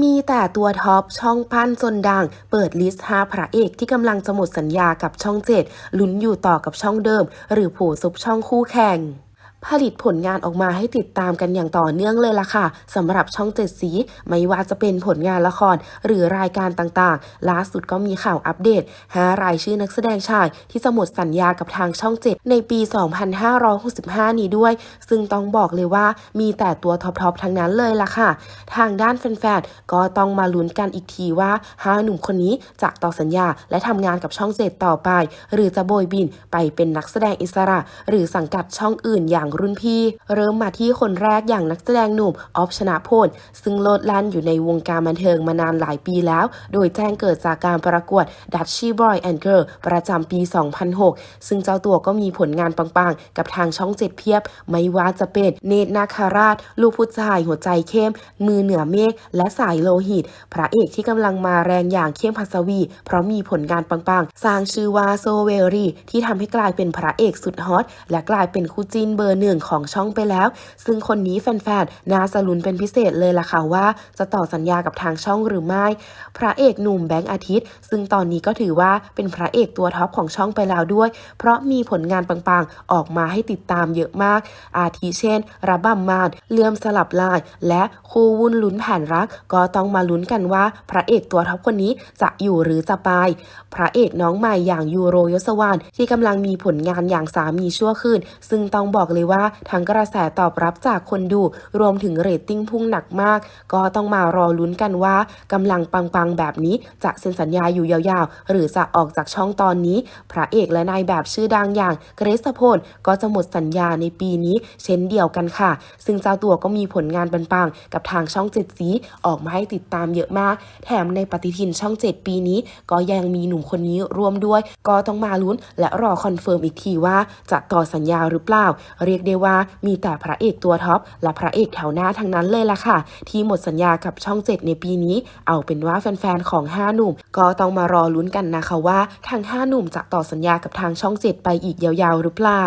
มีแต่ตัวท็อปช่องปั้นจนดัง เปิดลิสต์5พระเอกที่กำลังจะหมดสัญญากับช่องเจ็ดลุ้นอยู่ต่อกับช่องเดิม หรือผู้ซุบช่องคู่แข่ง ผลิตผลงานออกมาให้ติดตามกันอย่างต่อเนื่องเลยล่ะค่ะสำหรับช่องเจ็ดสี ไม่ว่าจะเป็นผลงานละครหรือรายการต่างๆ ล่าสุดก็มีข่าวอัปเดต5รายชื่อนักแสดงชาย ที่จะหมดสัญญากับทางช่องเจ็ดในปี 2565 นี้ด้วย ซึ่งต้องบอกเลยว่ามีแต่ตัวท็อปๆทั้งนั้นเลยล่ะค่ะ ทางด้านแฟนๆก็ต้องมาลุ้นกันอีกทีว่าห้าหนุ่มคนนี้จะต่อสัญญาและทำงานกับช่องเจ็ดต่อไป หรือจะโบยบินไปเป็นนักแสดงอิสระ หรือสังกัดช่องอื่นอย่างรุ่นพี่ เริ่มมาที่คนแรกอย่างนักแสดงหนุ่มออฟชนะพล ซึ่งโลดแล่นอยู่ในวงการบันเทิงมานานหลายปีแล้ว โดยแจ้งเกิดจากการประกวด Dutchy Boy and Girl ประจำปี 2006 ซึ่งเจ้าตัวก็มีผลงานปังๆ กับทางช่องเจ็ดเพียบ ไม่ว่าจะเป็นเนตรนาคาราช ลูกผู้ชายหัวใจเข้ม มือเหนือเมฆและสายโลหิต พระเอกที่กำลังมาแรงอย่างเข้มพัสวี เพราะมีผลงานปังๆ สร้างชื่อว่าโซเวลรีที่ทำให้กลายเป็นพระเอกสุดฮอตและกลายเป็นคู่จิ้นเบอร์หนึ่งของช่องไปแล้ว ซึ่งคนนี้แฟนๆน่าสลุ้นเป็นพิเศษเลยล่ะค่ะว่า จะต่อสัญญากับทางช่องหรือไม่ พระเอกหนุ่มแบงค์อาทิตย์ ซึ่งตอนนี้ก็ถือว่าเป็นพระเอกตัวท็อปของช่องไปแล้วด้วย เพราะมีผลงานปังๆ ออกมาให้ติดตามเยอะมาก อาทิเช่นระบำมานเลื่อมสลับลาย และคู่วุ่นลุ้นแผ่นรัก ก็ต้องมาลุ้นกันว่า พระเอกตัวท็อปคนนี้จะอยู่หรือจะไป พระเอกน้องใหม่อย่างยูโรยศวรรณที่กำลังมีผลงานอย่างสามีชั่วคืนซึ่งต้องบอกเลยว่าทั้งกระแสตอบรับจากคนดู รวมถึงเรตติ้งพุ่งหนักมาก ก็ต้องมารอลุ้นกันว่ากำลังปังๆ แบบนี้จะเซ็นสัญญาอยู่ยาวๆ หรือจะออกจากช่องตอนนี้ พระเอกและนายแบบชื่อดังอย่างเกรซพลก็จะหมดสัญญาในปีนี้ เช่นเดียวกันค่ะ ซึ่งเจ้าตัวก็มีผลงานปังๆ กับทางช่องเจ็ดสีออกมาให้ติดตามเยอะมาก แถมในปฏิทินช่องเจ็ดปีนี้ ก็ยังมีหนุ่มคนนี้ร่วมด้วย ก็ต้องมาลุ้นและรอคอนเฟิร์มอีกทีว่าจะต่อสัญญาหรือเปล่าเรียกได้ว่ามีแต่พระเอกตัวท็อปและพระเอกแถวหน้าทั้งนั้นเลยล่ะค่ะ ที่หมดสัญญากับช่องเจ็ดในปีนี้ เอาเป็นว่าแฟนๆ ของห้าหนุ่ม ก็ต้องมารอลุ้นกันนะคะว่าทางห้าหนุ่มจะต่อสัญญากับทางช่องเจ็ดไปอีกยาวๆ หรือเปล่า